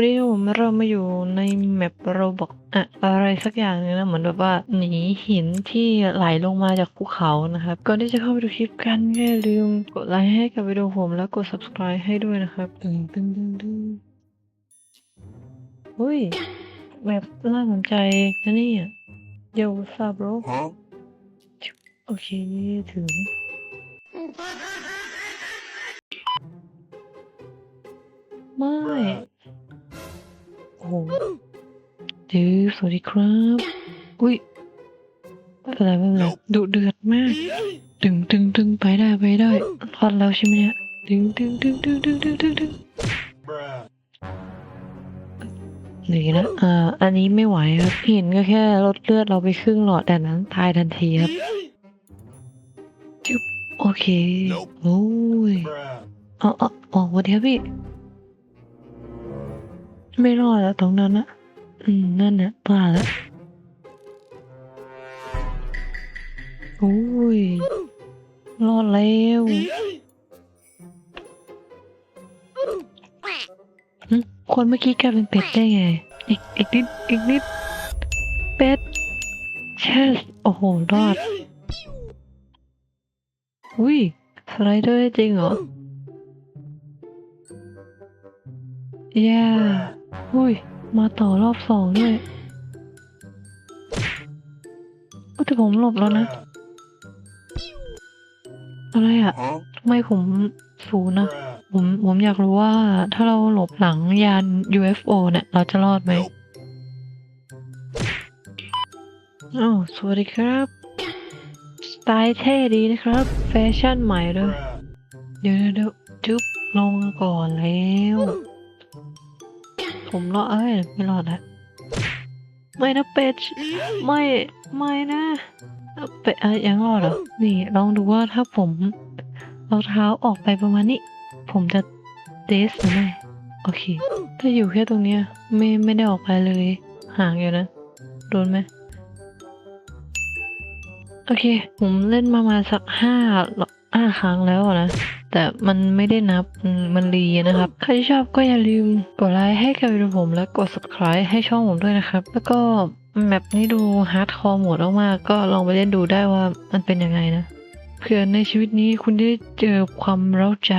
วันนี้ผมเรามาอยู่ในแมปโรบอกอะอะไรสักอย่างนึงนะเหมือนแบบว่าหนีหินที่ไหลลงมาจากภูเขานะครับ ก่อนที่จะเข้าไปดูคลิปกันอย่าลืมกดไลค์ให้กับวิดีโอผมแล้วกด subscribe ให้ด้วยนะครับตึงตึงตึงตึงเฮ้ยแบบน่าสนใจนะนี่เดี๋ยวซาบโรโอเคถึงไม่ หดือสวัสดีครับ อุ้ยไม่เป็นไรไม่เป็นไรดุเดือดมากตึงตึงตึงไปได้ไปได้รอดแล้วใช่ไหมเนี่ยตึงตึงตึงตึงตึงตึงตึงตึงหนีนะอ่าอันนี้ไม่ไหวครับเห็นก็แค่ลดเลือดเราไปครึ่งหลอดแต่นั้นตายทันทีครับจุ๊บโอเค โอ้ยอ๋ออ๋ออ๋อวันเดียวพี่ ไม่รอดแล้วตรงนั้นนะอืมนั่นนะพลาแล้วโอ้ย รอดแล้วคนเมื่อกี้กลายเป็นเป็ดได้ไง อีกอีกนิดอีกนิด เป็ดเชสโอ้โห รอด อุ้ย สไลเดอร์จริงเหรอ แย่อุ้ย มาต่อรอบสองด้วยโอ้แต่ผมหลบแล้วนะ อะไรอะ Huh? ทำไมผมศูนย์นะ Bruh. ผมผมอยากรู้ว่าถ้าเราหลบหลังยาน UFO เนี่ย เราจะรอดไหม Nope. อ้าวสวัสดีครับ สไตล์เท่ดีนะครับ แฟชั่นใหม่เลย Bruh. เดี๋ยวเดี๋ยวจุ๊บลงก่อนแล้ว ผมรอดเอ้ยไม่รอดแล้วไม่นะเป็ดไม่ไม่นะเป็ดเอ้ยยังรอดเหรอนี่ ลองดูว่าถ้าผมเอาเท้าออกไปประมาณนี้ ผมจะเดสหรือไม่โอเค ถ้าอยู่แค่ตรงเนี้ยไม่ไม่ได้ออกไปเลย ห่างอยู่นะ โดนไหมโอเค ผมเล่นมามาสักห้า ห้าครั้งแล้วอะนะ แต่มันไม่ได้นับมันรีนะครับ ใครที่ชอบก็อย่าลืมกดไลค์ให้กับวิดีโอผมและกด subscribe ให้ช่องผมด้วยนะครับ แล้วก็แมปนี้ดูฮาร์ดคอร์หมดมากๆก็ลองไปเล่นดูได้ว่ามันเป็นยังไงนะเผื่อในชีวิตนี้คุณได้เจอความเร้าใจ